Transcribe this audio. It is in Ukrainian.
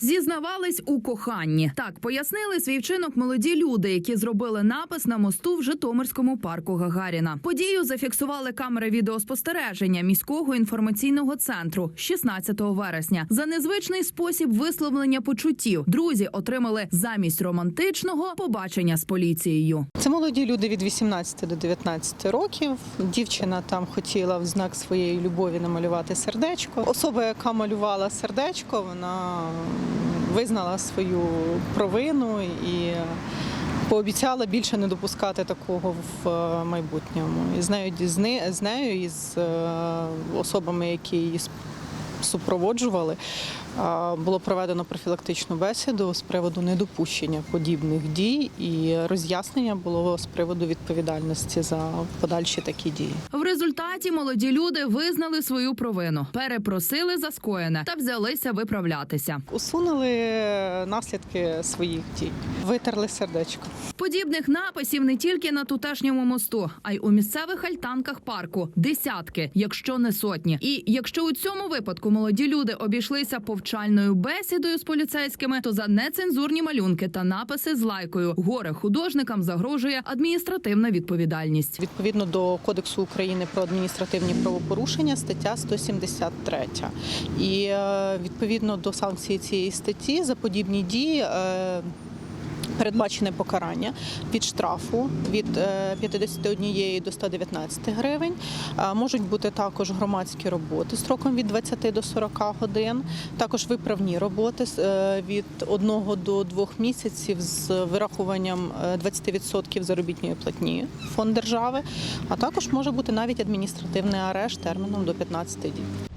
Зізнавались у коханні. Так пояснили свій вчинок молоді люди, які зробили напис на мосту в Житомирському парку Гагаріна. Подію зафіксували камери відеоспостереження міського інформаційного центру 16 вересня. За незвичний спосіб висловлення почуттів друзі отримали замість романтичного побачення з поліцією. Це молоді люди від 18 до 19 років. Дівчина там хотіла в знак своєї любові намалювати сердечко. Особа, яка малювала сердечко, вона визнала свою провину і пообіцяла більше не допускати такого в е, майбутньому. І з нею з не- з нею і з е, особами, які її супроводжували, було проведено профілактичну бесіду з приводу недопущення подібних дій, і роз'яснення було з приводу відповідальності за подальші такі дії. В результаті молоді люди визнали свою провину, перепросили за скоєне та взялися виправлятися. Усунули наслідки своїх дій, витерли сердечко. Подібних написів не тільки на тутешньому мосту, а й у місцевих альтанках парку десятки, якщо не сотні. І якщо у цьому випадку молоді люди обійшлися повчальною бесідою з поліцейськими, то за нецензурні малюнки та написи з лайкою горе художникам загрожує адміністративна відповідальність. Відповідно до Кодексу України про адміністративні правопорушення, стаття 173. І е, відповідно до санкції цієї статті за подібні дії. Е, Передбачене покарання від штрафу від е, 51 до 119 гривень. Е, Можуть бути також громадські роботи строком від 20 до 40 годин, також виправні роботи е, від 1 до 2 місяців з вирахуванням е, 20% заробітної платні фонд держави, а також може бути навіть адміністративний арешт терміном до 15 діб.